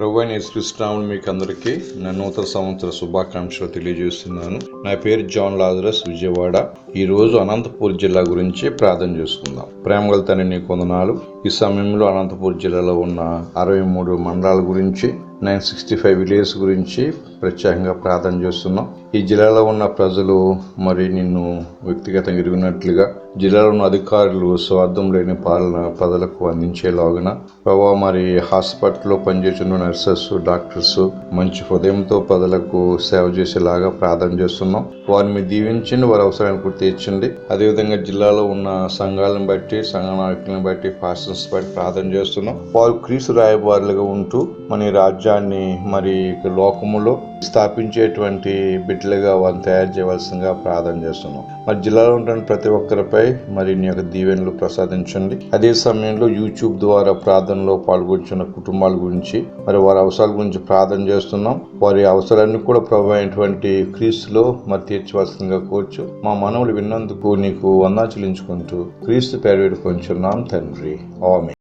ప్రభు అయిన మీకు అందరికీ నా నూతన సంవత్సర శుభాకాంక్షలు తెలియజేస్తున్నాను. నా పేరు జాన్ లాజరస్ విజయవాడ. ఈరోజు అనంతపూర్ జిల్లా గురించి ప్రార్థన చేసుకుందాం. ప్రేమగల తండ్రి నీ కొందనాలు ఈ సమయంలో అనంతపూర్ జిల్లాలో ఉన్న అరవై మూడు మండలాల గురించి నైన్ సిక్స్టీ ఫైవ్ విలేజ్ గురించి ప్రత్యేకంగా ప్రార్థన చేస్తున్నాం. ఈ జిల్లాలో ఉన్న ప్రజలు మరి నిన్ను వ్యక్తిగతంగా ఎరిగినట్లుగా జిల్లాలో ఉన్న అధికారులు స్వార్థం లేని పాలన ప్రజలకు అందించేలాగున ప్రభావ మరి హాస్పిటల్లో పనిచేస్తున్న నర్సెస్ డాక్టర్స్ మంచి హృదయంతో ప్రజలకు సేవ చేసేలాగా ప్రార్థన చేస్తున్నాం. వారిని దీవించండి వారి అవసరాన్ని కూడా తీర్చండి అదేవిధంగా జిల్లాలో ఉన్న సంఘాలను బట్టి సంఘ నాయకులను బట్టి పాస్టర్స్ బట్టి ప్రార్థన చేస్తున్నాం. వారు క్రీస్తు రాయబారులుగా ఉంటూ మన రాజ్యాన్ని మరి లోకములో స్థాపించేటువంటి బిడ్డలుగా వారిని తయారు చేయవలసిందిగా ప్రార్థన చేస్తున్నాం. మరి జిల్లాలో ఉంటున్న ప్రతి ఒక్కరిపై మరి నీ యొక్క దీవెనలు ప్రసాదించండి. అదే సమయంలో యూట్యూబ్ ద్వారా ప్రార్థనలో పాల్గొంటున్న కుటుంబాల గురించి మరి వారి అవసరాల గురించి ప్రార్థన చేస్తున్నాం. వారి అవసరాన్ని కూడా ప్రభు అయినటువంటి క్రీస్తులో మరి తీర్చవలసిందిగా కోర్చు మా మనవులు విన్నందుకు నీకు వందా చెల్లించుకుంటూ క్రీస్తు పేరు వేడుకొంచున్నాం తండ్రి. ఆమె